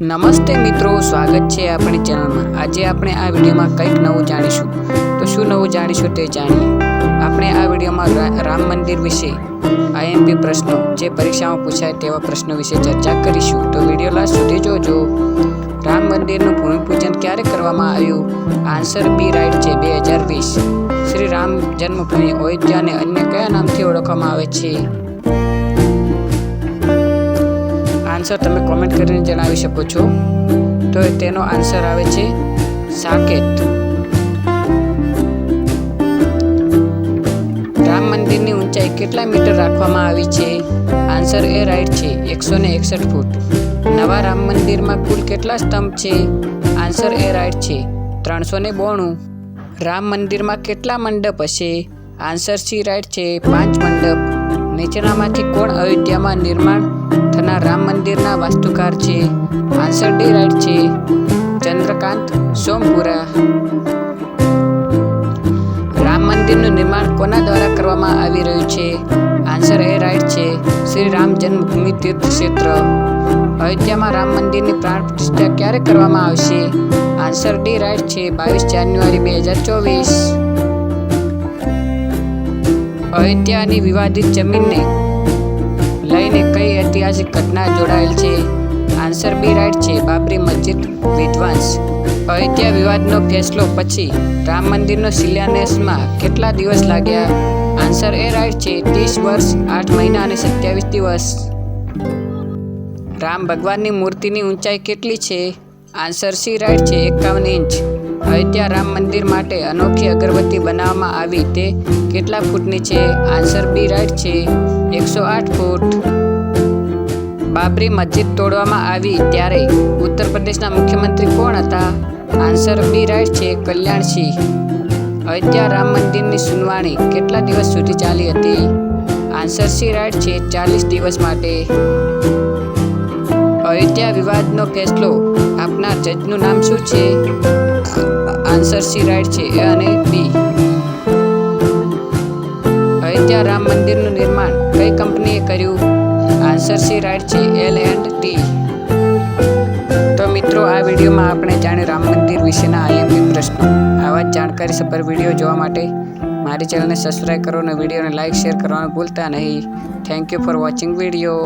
નમસ્તે મિત્રો, સ્વાગત છે આપણી ચેનલમાં. આજે આપણે આ વિડીયોમાં કંઈક નવું જાણીશું. તો શું નવું જાણીશું તે જાણીએ. આપણે આ વિડીયોમાં રામ મંદિર વિશે, આઈએમપી પ્રશ્નો, જે પરીક્ષામાં પૂછાય તેવા પ્રશ્નો વિશે ચર્ચા કરીશું. તો વીડિયો લાસ્ટ સુધી જોજો. રામ મંદિરનું ભૂમિપૂજન ક્યારે કરવામાં આવ્યું? આન્સર બી રાઈટ છે, બે હજાર વીસ. શ્રી રામ જન્મભૂમિ અયોધ્યાને અન્ય કયા નામથી ઓળખવામાં આવે છે? આન્સર તમે કોમેન્ટ કરીને જણાવી શકો છો. તો તેનો આન્સર આવે છે સાકેત. રામ મંદિરની ઊંચાઈ કેટલા મીટર રાખવામાં આવી છે? આન્સર એ રાઈટ છે, એકસો ને એકસઠ ફૂટ. નવા રામ મંદિરમાં કુલ કેટલા સ્તંભ છે? આન્સર એ રાઈટ છે, ત્રણસો ને બોણું. રામ મંદિરમાં કેટલા મંડપ હશે? આન્સર સી રાઈટ છે, પાંચ મંડપ. નીચેનામાંથી કોણ અયોધ્યામાં નિર્માણ થનાર રામ મંદિરના વાસ્તુકાર છે? આન્સર ડી રાઈટ છે. ચંદ્રકાંત સોમપુરા. રામ મંદિરનું નિર્માણ કોના દ્વારા કરવામાં આવી રહ્યું છે? આન્સર એ રાઈટ છે. શ્રી રામ જન્મભૂમિ તીર્થ ક્ષેત્ર. અયોધ્યામાં રામ મંદિરની પ્રાણ પ્રતિષ્ઠા ક્યારે કરવામાં આવશે? આન્સર ડી રાઈટ છે. બાવીસ જાન્યુઆરી બે હજાર ચોવીસ. અયોધ્યાની વિવાદિત જમીનને લઈને કઈ ઐતિહાસિક ઘટના જોડાયેલ છે? આન્સર બી રાઈટ છે. બાબરી મસ્જિદ વિધ્વંસ અયોધ્યા વિવાદનો ફેસલો પછી રામ મંદિરનો શિલાન્યાસમાં કેટલા દિવસ લાગ્યા? આન્સર એ રાઈટ છે. ત્રીસ વર્ષ, આઠ મહિના અને સત્યાવીસ દિવસ. રામ ભગવાનની મૂર્તિની ઊંચાઈ કેટલી છે? આન્સર સી રાઈટ છે. એકાવન ઇંચ. અયોધ્યા રામ મંદિર માટે અનોખી અગરબત્તી બનાવવામાં આવી. તે કેટલા ફૂટની છે? આન્સર બી રાઈટ છે. એકસો આઠ ફૂટ. બાબરી મસ્જિદ તોડવામાં આવી ત્યારે ઉત્તર પ્રદેશના મુખ્યમંત્રી કોણ હતા? આન્સર બી રાઈટ છે, કલ્યાણસિંહ. અયોધ્યા રામ મંદિરની સુનવાણી કેટલા દિવસ સુધી ચાલી હતી? આન્સર સી રાઈટ છે, ચાલીસ દિવસ માટે. અયોધ્યા વિવાદનો ફેસલો આપનાર જજનું નામ શું છે? આન્સર સી રાઈટ છે, એ અને બી અયોધ્યા રામ મંદિરનું નિર્માણ કઈ કંપનીએ કર્યું? આન્સર સી રાઈટ છે એલ એન્ડ ટી તો મિત્રો, આ વિડીયોમાં આપણે જાણે રામ મંદિર વિશેના આઈએમપી પ્રશ્નો. આવા જ જાણકારી સભર વીડિયો જોવા માટે મારી ચેનલને સબસ્ક્રાઈબ કરો અને વિડીયોને લાઇક શેર કરવાનું ભૂલતા નહીં. Thank you for watching video